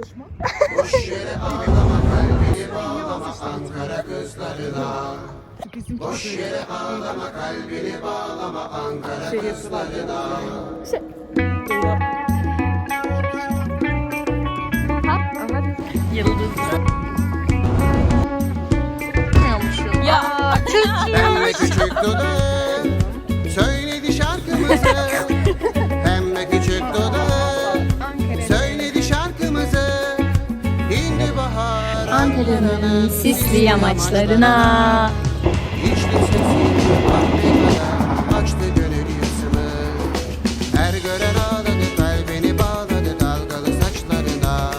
koşma. Bizim Boş yere ağlama kalbini bağlama Ankara şey kızlarına. Şey. Ya Pembe küçük dudağı sisli yamaçlarına. Açtı gönül Her gören ağladı kalbini bağladı dalgalı saçlarına.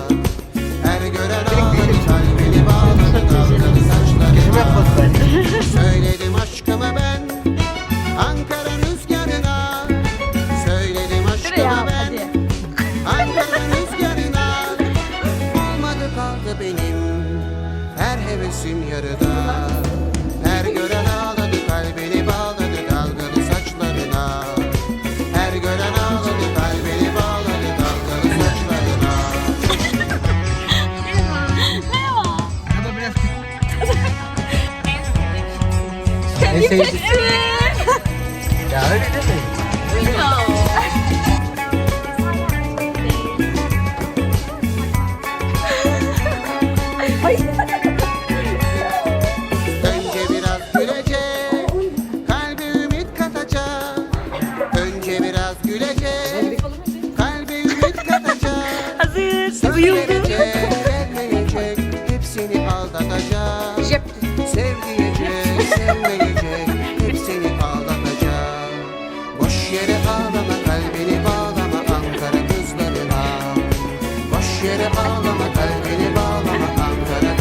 Her gören ağladı kalbini bağladı dalgalı saçlarına. Söyledim aşkımı ben Ankara rüzgarına. Söyledim aşkımı ben Ankara rüzgarına. Olmadı kaldı benim Her hevesim yarıda. Her gören ağladı kalbini bağladı dalgalı saçlarına. Her gören ağladı kalbini bağladı dalgalı saçlarına. En sevdiğim. Ya öyle deme. Önce Verecek Vermeyecek Hepsini aldatacak. Sev diyecek Sevmeyecek Hepsini aldatacak. Boş yere ağlama Kalbini bağlama Ankara kızlarına Boş yere ağlama Kalbini bağlama Ankara